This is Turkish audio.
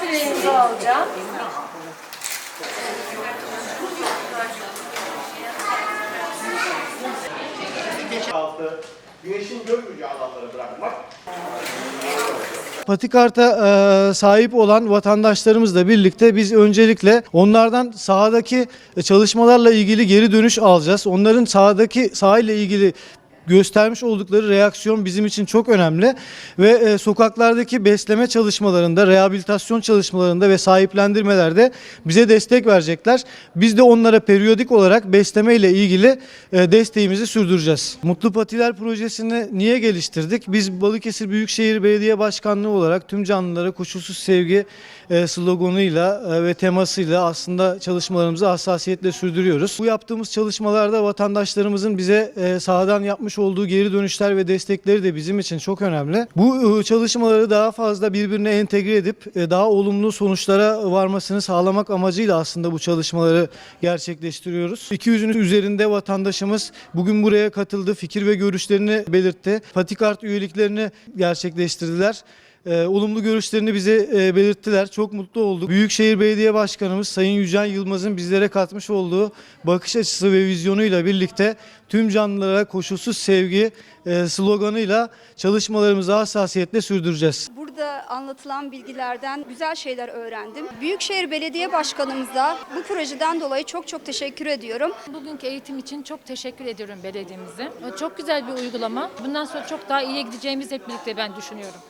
Şuraya imza alacağım. Altı, güneşin görmeyeceği alanlara bırakmak. Patikart'a e, sahip olan vatandaşlarımızla birlikte biz öncelikle onlardan sahadaki çalışmalarla ilgili geri dönüş alacağız. Onların sahadaki sahayla ilgili göstermiş oldukları reaksiyon bizim için çok önemli ve e, sokaklardaki besleme çalışmalarında, rehabilitasyon çalışmalarında ve sahiplendirmelerde bize destek verecekler. Biz de onlara periyodik olarak besleme ile ilgili e, desteğimizi sürdüreceğiz. Mutlu Patiler projesini niye geliştirdik? Biz Balıkesir Büyükşehir Belediye Başkanlığı olarak tüm canlılara koşulsuz sevgi e, sloganıyla e, ve temasıyla aslında çalışmalarımızı hassasiyetle sürdürüyoruz. Bu yaptığımız çalışmalarda vatandaşlarımızın bize e, sahadan yapmış olduğu geri dönüşler ve destekleri de bizim için çok önemli. Bu e, çalışmaları daha fazla birbirine entegre edip e, daha olumlu sonuçlara varmasını sağlamak amacıyla aslında bu çalışmaları gerçekleştiriyoruz. 200'ün üzerinde vatandaşımız bugün buraya katıldı, fikir ve görüşlerini belirtti. Patikart üyeliklerini gerçekleştirdiler. Ee, olumlu görüşlerini bize e, belirttiler. Çok mutlu olduk. Büyükşehir Belediye Başkanımız Sayın Yücel Yılmaz'ın bizlere katmış olduğu bakış açısı ve vizyonuyla birlikte tüm canlılara koşulsuz sevgi e, sloganıyla çalışmalarımızı hassasiyetle sürdüreceğiz. Burada anlatılan bilgilerden güzel şeyler öğrendim. Büyükşehir Belediye Başkanımıza bu projeden dolayı çok çok teşekkür ediyorum. Bugünkü eğitim için çok teşekkür ediyorum belediyemize. Çok güzel bir uygulama. Bundan sonra çok daha iyiye gideceğimizi hep birlikte ben düşünüyorum.